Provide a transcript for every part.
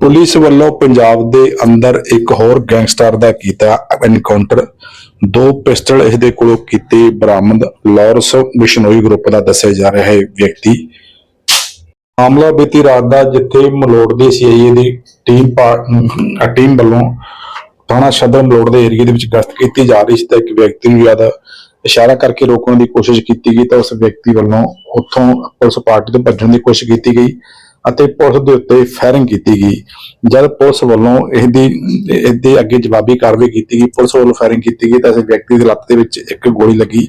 Police ਵੱਲੋਂ ਪੰਜਾਬ ਦੇ ਅੰਦਰ ਇੱਕ ਹੋਰ ਗੈਂਗਸਟਰ ਦਾ ਕੀਤਾ ਐਨਕਾਊਂਟਰ ਦੋ ਪਿਸਟਲ ਇਹਦੇ ਕੋਲੋਂ ਕੀਤੇ ਬਰਾਮਦ। ਲਾਰੈਂਸ ਬਿਸ਼ਨੋਈ ਗਰੁੱਪ ਦਾ ਦੱਸਿਆ ਜਾ ਰਿਹਾ ਹੈ, ਵਿਅਕਤੀ। ਮਾਮਲਾ ਬੀਤੀ ਰਾਤ ਦਾ ਜਿੱਥੇ ਮਲੋੜ ਦੀ ਸੀਆਈਏ ਦੀ ਟੀਮ ਟੀਮ ਵੱਲੋਂ ਥਾਣਾ ਸਦਰ ਮਲੋੜ ਦੇ ਏਰੀਆ ਦੇ ਵਿੱਚ ਗਸ਼ਤ ਕੀਤੀ ਜਾ ਰਹੀ ਸੀ ਤਾਂ ਇੱਕ ਵਿਅਕਤੀ ਨੂੰ ਜ਼ਿਆਦਾ ਇਸ਼ਾਰਾ ਕਰਕੇ ਰੋਕਣ ਦੀ ਕੋਸ਼ਿਸ਼ ਕੀਤੀ ਗਈ ਤਾਂ ਉਸ ਵਿਅਕਤੀ ਵੱਲੋਂ ਉੱਥੋਂ ਪੁਲਿਸ ਪਾਰਟੀ ਤੋਂ ਭੱਜਣ ਦੀ ਕੋਸ਼ਿਸ਼ ਕੀਤੀ ਗਈ। ਅਤੇ ਪੁਲਿਸ ਦੇ ਉੱਤੇ ਫਾਇਰਿੰਗ ਕੀਤੀ ਗਈ। ਜਦ ਪੁਲਿਸ ਵੱਲੋਂ ਇਹਦੀ, ਇਹਦੇ ਅੱਗੇ ਜਵਾਬੀ ਕਾਰਵਾਈ ਕੀਤੀ ਗਈ, ਪੁਲਿਸ ਵੱਲੋਂ ਫਾਇਰਿੰਗ ਕੀਤੀ ਗਈ ਤਾਂ ਇਸ ਵਿਅਕਤੀ ਦੀ ਲੱਤ ਦੇ ਵਿੱਚ ਇੱਕ ਗੋਲੀ ਲੱਗੀ,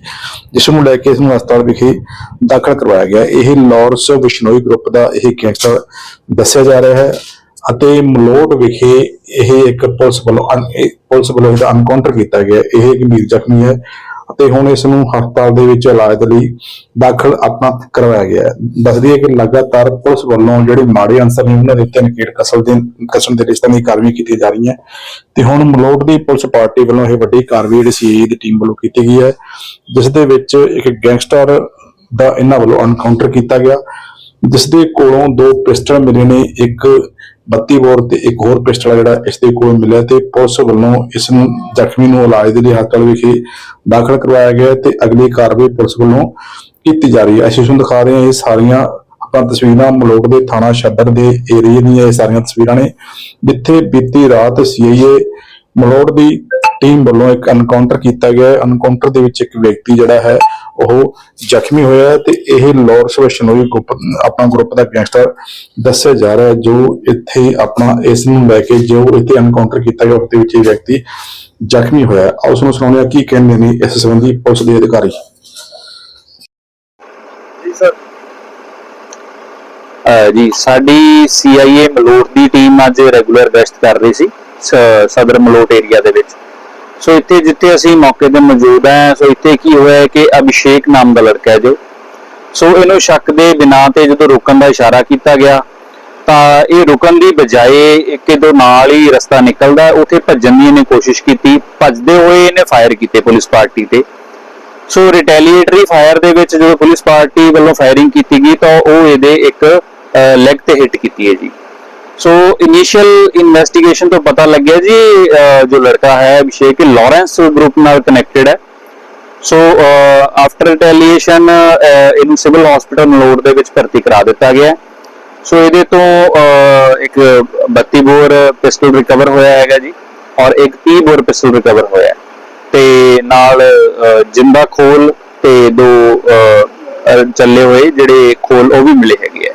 ਜਿਸ ਨੂੰ ਲੈ ਕੇ ਇਸ ਨੂੰ ਹਸਪਤਾਲ ਵਿਖੇ ਦਾਖਲ ਕਰਵਾਇਆ ਗਿਆ। ਇਹ ਲਾਰੈਂਸ ਬਿਸ਼ਨੋਈ ਗਰੁੱਪ ਦਾ ਇਹ ਗੈਂਗਸਟਰ ਦੱਸਿਆ ਜਾ ਰਿਹਾ ਹੈ ਅਤੇ ਮਲੋਟ ਵਿਖੇ ਇਹ ਇੱਕ ਪੁਲਿਸ ਵੱਲੋਂ ਪੁਲਿਸ ਵੱਲੋਂ ਇਹਦਾ ਅਨਕਾਊਂਟਰ ਕੀਤਾ ਗਿਆ। ਇਹ ਗੰਭੀਰ ਜ਼ਖਮੀ ਹੈ। ਅਤੇ ਹੁਣ ਇਸ ਨੂੰ ਹਸਪਤਾਲ ਦੇ ਵਿੱਚ ਇਲਾਜ ਲਈ ਦਾਖਲ ਆਪਣਾ ਕਰਵਾਇਆ ਗਿਆ ਹੈ। ਦੱਸਦੀ ਹੈ ਕਿ ਲਗਾਤਾਰ ਪੁਲਿਸ ਵੱਲੋਂ ਜਿਹੜੇ ਮਾੜੇ ਅਨਸਰ ਨੇ ਉਹਨਾਂ ਦੇ ਉੱਤੇ ਨਕੇੜ ਕਸਲ ਦੇ ਕਸਣ ਦੇ ਰਿਸ਼ਤਿਆਂ ਦੀ ਕਾਰਵਾਈ ਕੀਤੀ ਜਾ ਰਹੀ ਹੈ। ਤੇ ਹੁਣ ਮਲੋਟ ਦੀ ਪੁਲਿਸ ਪਾਰਟੀ ਵੱਲੋਂ ਇਹ ਵੱਡੀ ਕਾਰਵਾਈ ਜਿਹੜੀ ਸੀਏ ਦੀ ਟੀਮ ਵੱਲੋਂ ਕੀਤੀ ਗਈ ਹੈ। ਜਿਸ ਦੇ ਵਿੱਚ ਇੱਕ ਗੈਂਗਸਟਰ ਦਾ ਇਹਨਾਂ ਵੱਲੋਂ ਅਨਕਾਊਂਟਰ ਕੀਤਾ ਗਿਆ। ਜਿਸ ਦੇ ਕੋਲੋਂ ਦੋ ਪਿਸਟਲ ਮਿਲੇ ਨੇ, ਇੱਕ 32 ਬੋਰ ਤੇ ਇੱਕ ਹੋਰ ਪਿਸਟਲ ਜਿਹੜਾ ਇਸ ਦੇ ਕੋਲ ਮਿਲਿਆ ਤੇ ਪੁਲਿਸ ਵੱਲੋਂ ਇਸ ਨੂੰ ਜ਼ਖਮੀ ਨੂੰ ਇਲਾਜ ਦੇ ਲਈ ਹਸਪਤਾਲ ਵਿਖੇ ਦਾਖਲ ਕਰਵਾਇਆ ਗਿਆ ਤੇ ਅਗਲੀ ਕਾਰਵਾਈ ਪੁਲਿਸ ਵੱਲੋਂ ਕੀਤੀ ਜਾ ਰਹੀ ਹੈ। ਅਸੀਂ ਤੁਹਾਨੂੰ ਦਿਖਾ ਰਹੇ ਹਾਂ ਇਹ ਸਾਰੀਆਂ ਆਪਾਂ ਤਸਵੀਰਾਂ ਮਲੋਟ ਦੇ ਥਾਣਾ ਸ਼ੱਦਰ ਦੇ ਏਰੀਏ ਦੀਆਂ ਇਹ ਸਾਰੀਆਂ ਤਸਵੀਰਾਂ ਨੇ, ਜਿੱਥੇ ਬੀਤੀ ਰਾਤ ਸੀਆਈਏ ਮਲੋਟ ਦੀ ਟੀਮ ਵੱਲੋਂ ਇੱਕ ਅਨਕਾਊਂਟਰ ਕੀਤਾ ਗਿਆ। ਹੈ ਅਨਕਾਊਂਟਰ ਦੇ ਵਿੱਚ ਇੱਕ ਵਿਅਕਤੀ ਜਿਹੜਾ ਹੈ ਉਹ ਜ਼ਖਮੀ ਹੋਇਆ ਹੈ ਤੇ ਇਹ ਲਾਰੈਂਸ ਵਸ਼ਨੋਈ ਗਰੁੱਪ ਆਪਣਾ ਗਰੁੱਪ ਦਾ ਗੈਂਗਸਟਰ ਦੱਸਿਆ ਜਾ ਰਿਹਾ ਹੈ ਜੋ ਇੱਥੇ ਆਪਣਾ ਇਸ ਨੂੰ ਲੈ ਕੇ ਜੋ ਇੱਥੇ ਅਨਕਾਊਂਟਰ ਕੀਤਾ ਗਿਆ ਉਸ ਦੇ ਵਿੱਚ ਇਹ ਵਿਅਕਤੀ ਜ਼ਖਮੀ ਹੋਇਆ ਉਸ ਨੂੰ ਸੁਣਾਉਂਦੇ ਹਾਂ ਕੀ ਕਹਿੰਦੇ ਨੇ ਇਸ ਸੰਬੰਧੀ ਪੁਲਿਸ ਦੇ ਅਧਿਕਾਰੀ। ਜੀ ਸਰ। ਜੀ ਸਾਡੀ ਸੀਆਈਏ ਮਲੋਟ ਦੀ ਟੀਮ ਅੱਜ ਰੈਗੂਲਰ ਗਸ਼ਤ ਕਰ ਰਹੀ ਸੀ ਸ- ਸਦਰ ਮਲੋਟ ਏਰੀਆ ਦੇ ਵਿੱਚ। ਸੋ ਇੱਥੇ ਜਿੱਥੇ ਅਸੀਂ ਮੌਕੇ ਤੇ ਮੌਜੂਦ ਹਾਂ, ਸੋ ਇੱਥੇ ਕੀ ਹੋਇਆ ਹੈ ਕਿ ਅਭਿਸ਼ੇਕ ਨਾਮ ਦਾ ਲੜਕਾ ਹੈ ਜੋ। ਸੋ ਇਹਨੂੰ ਸ਼ੱਕ ਦੇ ਬਿਨਾਂ ਤੇ ਜਦੋਂ ਰੁਕਣ ਦਾ ਇਸ਼ਾਰਾ ਕੀਤਾ ਗਿਆ, ਤਾਂ ਇਹ ਰੁਕਣ ਦੀ ਬਜਾਏ ਇੱਕ ਇਹਦੇ ਨਾਲ ਹੀ ਰਸਤਾ ਨਿਕਲਦਾ, ਉਥੇ ਭੱਜਣ ਦੀ ਇਹਨੇ ਕੋਸ਼ਿਸ਼ ਕੀਤੀ। ਭੱਜਦੇ ਹੋਏ ਇਹਨੇ ਫਾਇਰ ਕੀਤੇ ਪੁਲਿਸ ਪਾਰਟੀ ਤੇ। ਸੋ ਰਿਟੈਲੀਏਟਰੀ ਫਾਇਰ ਦੇ ਵਿੱਚ ਜਦੋਂ ਪੁਲਿਸ ਪਾਰਟੀ ਵੱਲੋਂ ਫਾਇਰਿੰਗ ਕੀਤੀ ਗਈ, ਤਾਂ ਉਹ ਇਹਦੇ ਇੱਕ ਲੈਗ ਤੇ ਹਿੱਟ ਕੀਤੀ ਹੈ ਜੀ। ਸੋ ਇਨੀਸ਼ੀਅਲ ਇਨਵੈਸਟੀਗੇਸ਼ਨ ਤੋਂ ਪਤਾ ਲੱਗਿਆ ਜੀ ਜੋ ਲੜਕਾ ਹੈ, ਅਭਿਸ਼ੇਕ ਇਹ ਲਾਰੈਂਸ ਗਰੁੱਪ ਨਾਲ ਕਨੈਕਟਡ ਹੈ। ਸੋ ਆਫਟਰ ਰਿਟੈਲੀਏਸ਼ਨ ਇਹਨੂੰ ਸਿਵਲ ਹਸਪੀਟਲ ਮਲੋੜ ਦੇ ਵਿੱਚ ਭਰਤੀ ਕਰਾ ਦਿੱਤਾ ਗਿਆ। ਸੋ ਇਹਦੇ ਤੋਂ ਇੱਕ 32 ਬੋਰ ਪਿਸਟਲ ਰਿਕਵਰ ਹੋਇਆ ਹੈਗਾ ਜੀ, ਔਰ ਇੱਕ 30 ਬੋਰ ਪਿਸਟਲ ਰਿਕਵਰ ਹੋਇਆ। ਹੈ ਤੇ ਨਾਲ ਜਿੰਦਾ ਖੋਲ ਤੇ ਦੋ ਚੱਲੇ ਹੋਏ ਜਿਹੜੇ ਖੋਲ ਉਹ ਵੀ ਮਿਲੇ ਹੈਗੇ ਆ।